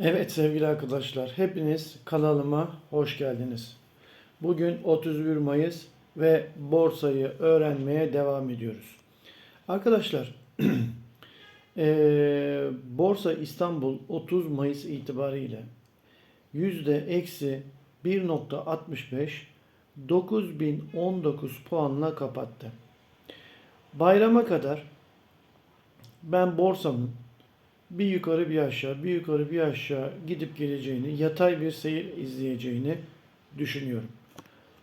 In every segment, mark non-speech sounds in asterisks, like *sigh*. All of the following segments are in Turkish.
Evet sevgili arkadaşlar, hepiniz kanalıma hoş geldiniz. Bugün 31 Mayıs ve borsayı öğrenmeye devam ediyoruz. Arkadaşlar, *clears throat* eee, Borsa İstanbul 30 Mayıs itibariyle yüzde eksi 1.65 9019 puanla kapattı. Bayrama kadar ben borsamın bir yukarı bir aşağı, bir yukarı bir aşağı gidip geleceğini, yatay bir seyir izleyeceğini düşünüyorum.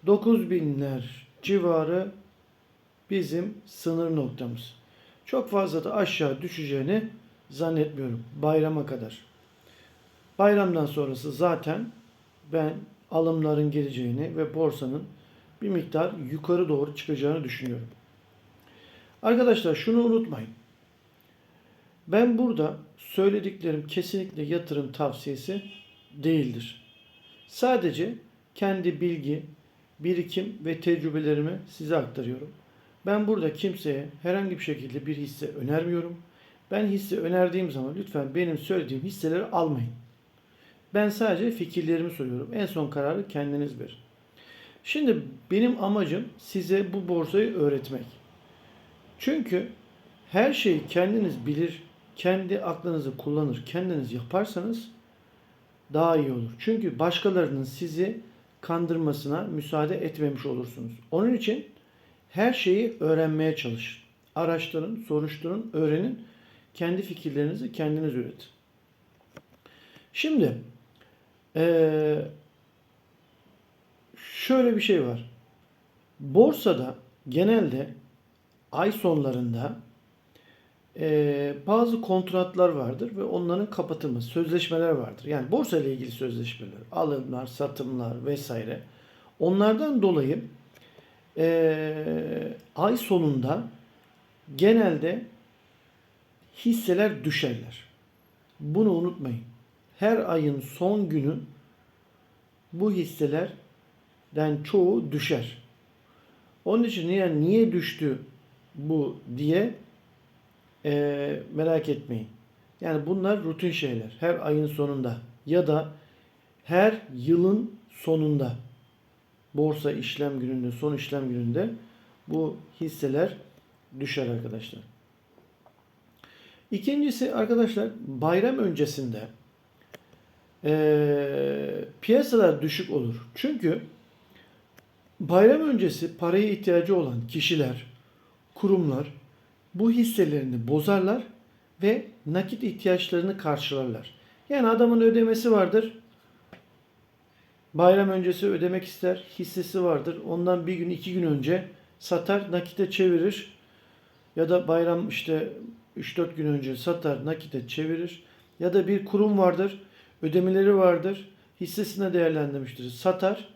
9000'ler civarı bizim sınır noktamız. Çok fazla da aşağı düşeceğini zannetmiyorum bayrama kadar. Bayramdan sonrası zaten ben alımların geleceğini ve borsanın bir miktar yukarı doğru çıkacağını düşünüyorum. Arkadaşlar şunu unutmayın. Ben burada söylediklerim kesinlikle yatırım tavsiyesi değildir. Sadece kendi bilgi, birikim ve tecrübelerimi size aktarıyorum. Ben burada kimseye herhangi bir şekilde bir hisse önermiyorum. Ben hisse önerdiğim zaman lütfen benim söylediğim hisseleri almayın. Ben sadece fikirlerimi soruyorum. En son kararı kendiniz verin. Şimdi benim amacım size bu borsayı öğretmek. Çünkü her şeyi kendiniz bilir, kendi aklınızı kullanır, kendiniz yaparsanız daha iyi olur. Çünkü başkalarının sizi kandırmasına müsaade etmemiş olursunuz. Onun için her şeyi öğrenmeye çalışın. Araştırın, soruşturun, öğrenin. Kendi fikirlerinizi kendiniz üretin. Şimdi şöyle bir şey var. Borsada genelde ay sonlarında e, bazı kontratlar vardır ve onların kapatılması, sözleşmeler vardır. Yani borsa ile ilgili sözleşmeler, alımlar, satımlar vesaire. Onlardan dolayı e, ay sonunda genelde hisseler düşerler. Bunu unutmayın. Her ayın son günü bu hisselerden çoğu düşer. Onun için niye, niye düştü bu diye e, merak etmeyin. Yani bunlar rutin şeyler. Her ayın sonunda ya da her yılın sonunda borsa işlem gününde, son işlem gününde bu hisseler düşer arkadaşlar. İkincisi arkadaşlar bayram öncesinde e, piyasalar düşük olur. Çünkü bayram öncesi paraya ihtiyacı olan kişiler, kurumlar bu hisselerini bozarlar ve nakit ihtiyaçlarını karşılarlar. Yani adamın ödemesi vardır. Bayram öncesi ödemek ister. Hissesi vardır. Ondan bir gün iki gün önce satar nakite çevirir. Ya da bayram işte 3-4 gün önce satar nakite çevirir. Ya da bir kurum vardır. Ödemeleri vardır. Hissesine değerlendirmiştir. Satar.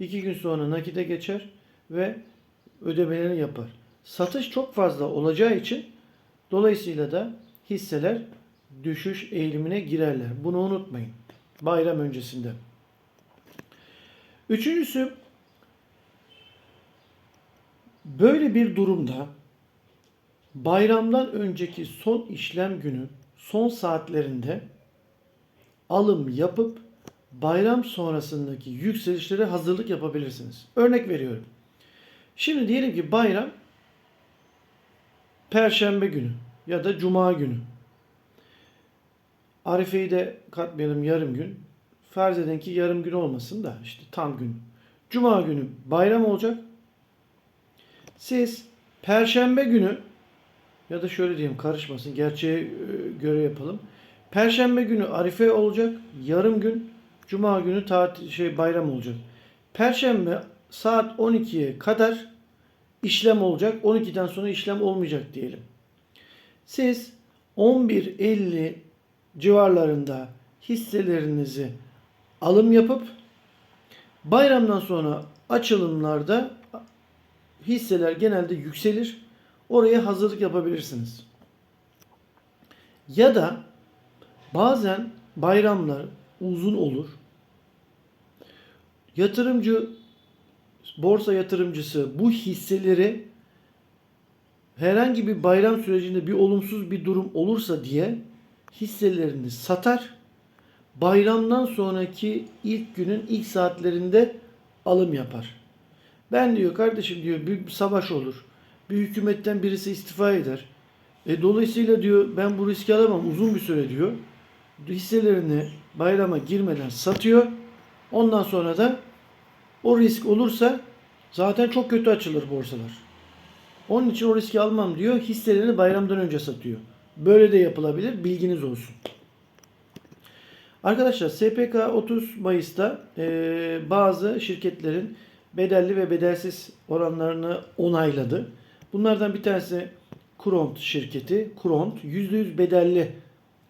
iki gün sonra nakite geçer ve ödemelerini yapar. Satış çok fazla olacağı için dolayısıyla da hisseler düşüş eğilimine girerler. Bunu unutmayın. Bayram öncesinde. Üçüncüsü böyle bir durumda bayramdan önceki son işlem günü son saatlerinde alım yapıp bayram sonrasındaki yükselişlere hazırlık yapabilirsiniz. Örnek veriyorum. Şimdi diyelim ki bayram Perşembe günü ya da Cuma günü. Arife'yi de katmayalım yarım gün. Farz edin ki yarım gün olmasın da işte tam gün. Cuma günü bayram olacak. Siz Perşembe günü ya da şöyle diyeyim karışmasın gerçeğe e, göre yapalım. Perşembe günü Arife olacak. Yarım gün. Cuma günü tatil şey bayram olacak. Perşembe saat 12'ye kadar işlem olacak. 12'den sonra işlem olmayacak diyelim. Siz 11.50 civarlarında hisselerinizi alım yapıp bayramdan sonra açılımlarda hisseler genelde yükselir. Oraya hazırlık yapabilirsiniz. Ya da bazen bayramlar uzun olur. Yatırımcı borsa yatırımcısı bu hisseleri herhangi bir bayram sürecinde bir olumsuz bir durum olursa diye hisselerini satar. bayramdan sonraki ilk günün ilk saatlerinde alım yapar. Ben diyor kardeşim diyor bir savaş olur. Bir hükümetten birisi istifa eder. E, dolayısıyla diyor ben bu riski alamam uzun bir süre diyor. Hisselerini bayrama girmeden satıyor. Ondan sonra da o risk olursa zaten çok kötü açılır borsalar. Onun için o riski almam diyor. Hisselerini bayramdan önce satıyor. Böyle de yapılabilir. Bilginiz olsun. Arkadaşlar SPK 30 Mayıs'ta e, bazı şirketlerin bedelli ve bedelsiz oranlarını onayladı. Bunlardan bir tanesi Kuront şirketi. Kuront %100 bedelli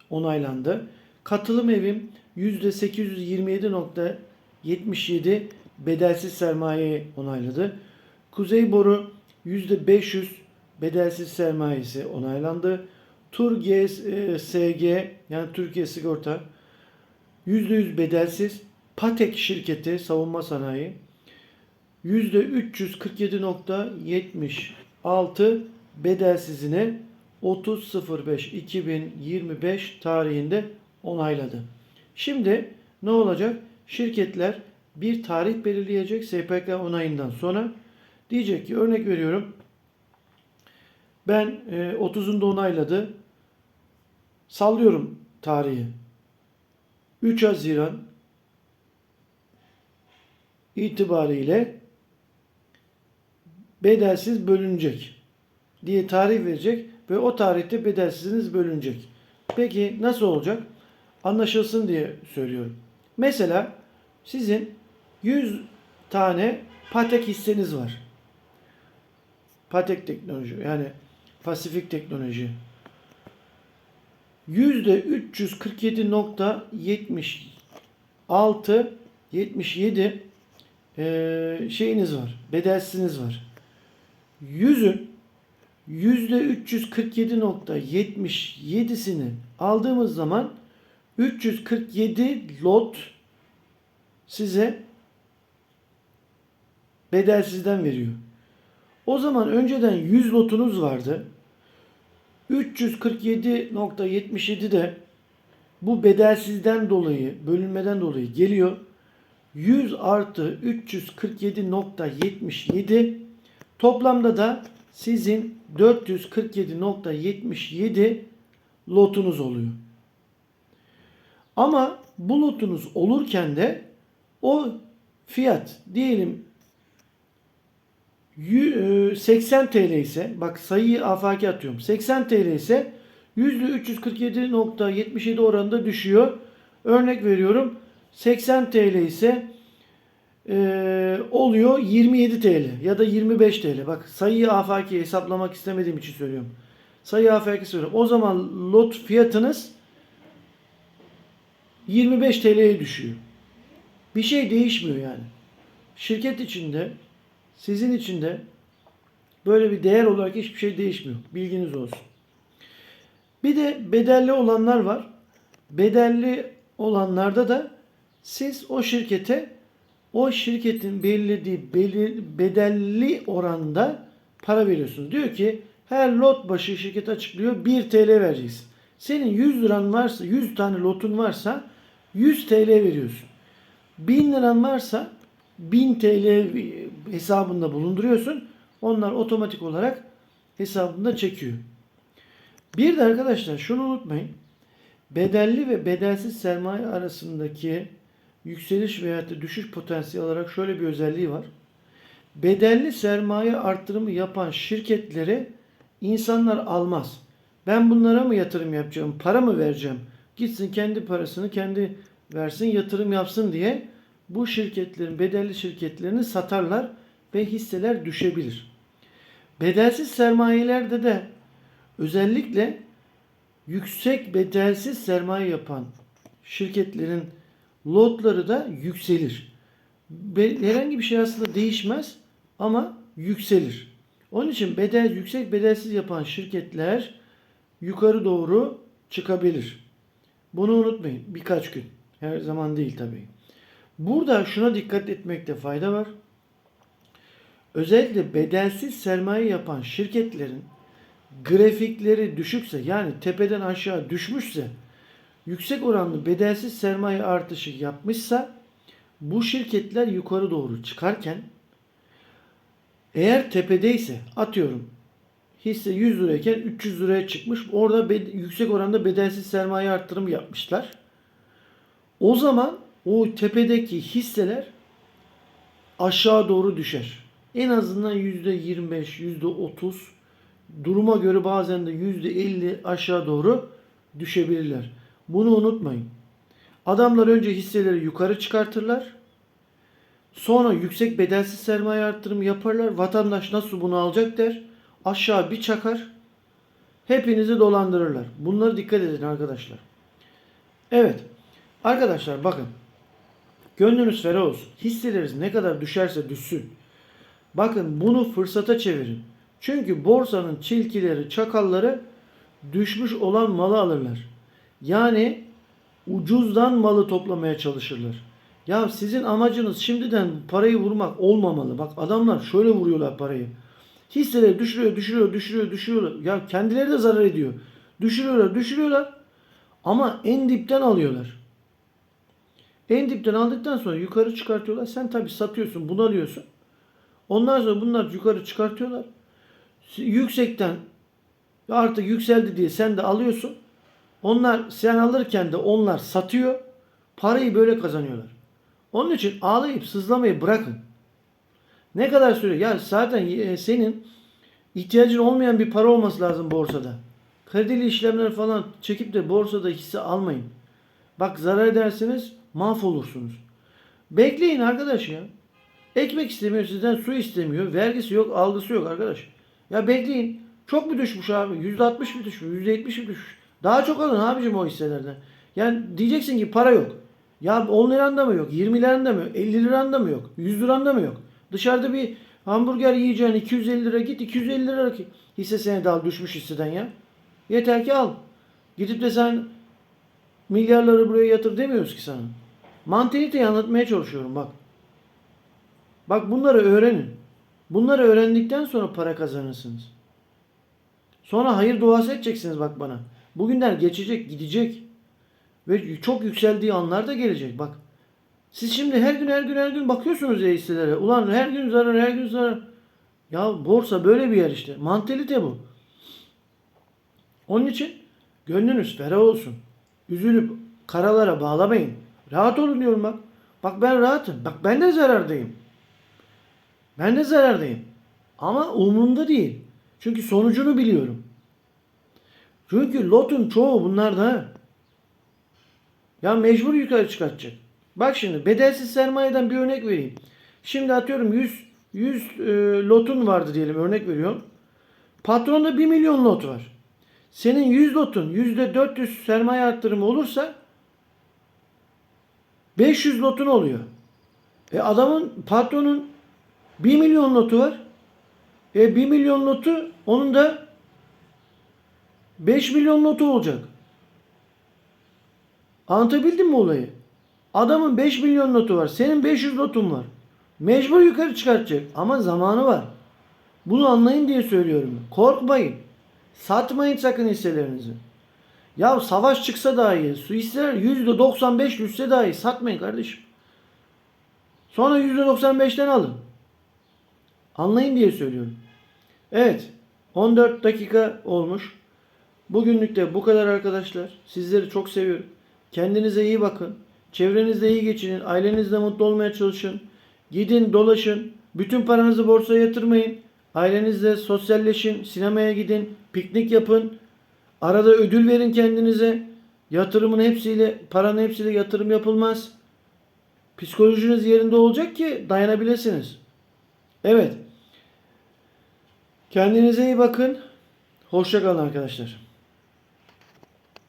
onaylandı. Katılım evim %827.77 bedelsiz sermayeyi onayladı. Kuzey Boru %500 bedelsiz sermayesi onaylandı. Tur GSG yani Türkiye Sigorta %100 bedelsiz. Patek şirketi savunma sanayi %347.76 bedelsizine 30.05.2025 tarihinde onayladı. Şimdi ne olacak? Şirketler bir tarih belirleyecek SPK onayından sonra. Diyecek ki örnek veriyorum ben e, 30'unda onayladı. Sallıyorum tarihi. 3 Haziran itibariyle bedelsiz bölünecek diye tarih verecek ve o tarihte bedelsiziniz bölünecek. Peki nasıl olacak? Anlaşılsın diye söylüyorum. Mesela sizin 100 tane Patek hisseniz var. Patek teknoloji yani Pasifik teknoloji. %347.76 77 eee, şeyiniz var. Bedelsiniz var. 100'ün %347.77'sini aldığımız zaman 347 lot size bedelsizden veriyor. O zaman önceden 100 lotunuz vardı. 347.77 de bu bedelsizden dolayı, bölünmeden dolayı geliyor. 100 artı 347.77 toplamda da sizin 447.77 lotunuz oluyor. Ama bu lotunuz olurken de o fiyat diyelim yü- e, 80 TL ise bak sayıyı afaki atıyorum. 80 TL ise %347.77 oranında düşüyor. Örnek veriyorum. 80 TL ise e, oluyor 27 TL ya da 25 TL. Bak sayıyı afaki hesaplamak istemediğim için söylüyorum. Sayı afaki söylüyorum. O zaman lot fiyatınız 25 TL'ye düşüyor. Bir şey değişmiyor yani. Şirket içinde sizin için de böyle bir değer olarak hiçbir şey değişmiyor. Bilginiz olsun. Bir de bedelli olanlar var. Bedelli olanlarda da siz o şirkete o şirketin belirlediği belir- bedelli oranda para veriyorsunuz. Diyor ki her lot başı şirket açıklıyor 1 TL vereceksin. Senin 100 liran varsa 100 tane lotun varsa 100 TL veriyorsun. 1000 liran varsa 1000 TL hesabında bulunduruyorsun. Onlar otomatik olarak hesabında çekiyor. Bir de arkadaşlar şunu unutmayın. Bedelli ve bedelsiz sermaye arasındaki yükseliş veya düşüş potansiyeli olarak şöyle bir özelliği var. Bedelli sermaye arttırımı yapan şirketleri insanlar almaz. Ben bunlara mı yatırım yapacağım, para mı vereceğim? Gitsin kendi parasını kendi versin, yatırım yapsın diye bu şirketlerin, bedelli şirketlerini satarlar ve hisseler düşebilir. Bedelsiz sermayelerde de özellikle yüksek bedelsiz sermaye yapan şirketlerin lotları da yükselir. Herhangi bir şey aslında değişmez ama yükselir. Onun için bedel yüksek bedelsiz yapan şirketler yukarı doğru çıkabilir. Bunu unutmayın birkaç gün. Her zaman değil tabii. Burada şuna dikkat etmekte fayda var. Özellikle bedelsiz sermaye yapan şirketlerin grafikleri düşükse yani tepeden aşağı düşmüşse yüksek oranlı bedelsiz sermaye artışı yapmışsa bu şirketler yukarı doğru çıkarken eğer tepedeyse atıyorum hisse 100 lirayken 300 liraya çıkmış. Orada yüksek oranda bedelsiz sermaye arttırımı yapmışlar. O zaman o tepedeki hisseler aşağı doğru düşer. En azından %25, %30 duruma göre bazen de %50 aşağı doğru düşebilirler. Bunu unutmayın. Adamlar önce hisseleri yukarı çıkartırlar. Sonra yüksek bedelsiz sermaye arttırımı yaparlar. Vatandaş nasıl bunu alacak der. Aşağı bir çakar. Hepinizi dolandırırlar. Bunları dikkat edin arkadaşlar. Evet. Arkadaşlar bakın. Gönlünüz ferah olsun. Hisseleriniz ne kadar düşerse düşsün. Bakın bunu fırsata çevirin. Çünkü borsanın çilkileri, çakalları düşmüş olan malı alırlar. Yani ucuzdan malı toplamaya çalışırlar. Ya sizin amacınız şimdiden parayı vurmak olmamalı. Bak adamlar şöyle vuruyorlar parayı. Hisseleri düşürüyor, düşürüyor, düşürüyor, düşürüyorlar. Ya kendileri de zarar ediyor. Düşürüyorlar, düşürüyorlar. Ama en dipten alıyorlar. En dipten aldıktan sonra yukarı çıkartıyorlar. Sen tabii satıyorsun, bunu alıyorsun. Ondan sonra bunlar yukarı çıkartıyorlar. Yüksekten artık yükseldi diye sen de alıyorsun. Onlar sen alırken de onlar satıyor. Parayı böyle kazanıyorlar. Onun için ağlayıp sızlamayı bırakın. Ne kadar süre? Ya zaten e, senin ihtiyacın olmayan bir para olması lazım borsada. Kredili işlemler falan çekip de borsada hisse almayın. Bak zarar ederseniz mahvolursunuz. Bekleyin arkadaş ya. Ekmek istemiyor sizden su istemiyor. Vergisi yok algısı yok arkadaş. Ya bekleyin. Çok mu düşmüş abi? %60 mı düşmüş? %70 mi düşmüş? Daha çok alın abicim o hisselerden. Yani diyeceksin ki para yok. Ya 10 liran da mı yok? 20 liran da mı yok? 50 liran da mı yok? 100 liran da mı yok? Dışarıda bir hamburger yiyeceğin 250 lira git 250 lira ki hisse senedi al düşmüş hisseden ya. Yeter ki al. Gidip de sen milyarları buraya yatır demiyoruz ki sana. Mantaliteyi anlatmaya çalışıyorum bak. Bak bunları öğrenin. Bunları öğrendikten sonra para kazanırsınız. Sonra hayır duası edeceksiniz bak bana. Bugünler geçecek, gidecek. Ve çok yükseldiği anlar da gelecek bak. Siz şimdi her gün her gün her gün bakıyorsunuz ya hisselere. Ulan her gün zarar, her gün zarar. Ya borsa böyle bir yer işte. Mantalite bu. Onun için gönlünüz ferah olsun. Üzülüp karalara bağlamayın. Rahat olun diyorum bak. Bak ben rahatım. Bak ben de zarardayım. Ben de zarardayım. Ama umurumda değil. Çünkü sonucunu biliyorum. Çünkü lotun çoğu bunlarda. Ya mecbur yukarı çıkartacak. Bak şimdi bedelsiz sermayeden bir örnek vereyim. Şimdi atıyorum 100 100 e, lotun vardı diyelim örnek veriyorum. Patronda 1 milyon lot var. Senin 100 lotun %400 sermaye arttırımı olursa 500 lotun oluyor. E adamın patronun 1 milyon lotu var. E 1 milyon lotu onun da 5 milyon lotu olacak. Anlatabildim mi olayı? Adamın 5 milyon notu var. Senin 500 notun var. Mecbur yukarı çıkartacak. Ama zamanı var. Bunu anlayın diye söylüyorum. Korkmayın. Satmayın sakın hisselerinizi. Ya savaş çıksa dahi hisseler %95 düşse dahi satmayın kardeşim. Sonra %95'ten alın. Anlayın diye söylüyorum. Evet. 14 dakika olmuş. Bugünlük de bu kadar arkadaşlar. Sizleri çok seviyorum. Kendinize iyi bakın. Çevrenizde iyi geçinin. Ailenizle mutlu olmaya çalışın. Gidin dolaşın. Bütün paranızı borsaya yatırmayın. Ailenizle sosyalleşin. Sinemaya gidin. Piknik yapın. Arada ödül verin kendinize. Yatırımın hepsiyle, paranın hepsiyle yatırım yapılmaz. Psikolojiniz yerinde olacak ki dayanabilirsiniz. Evet. Kendinize iyi bakın. Hoşça kalın arkadaşlar.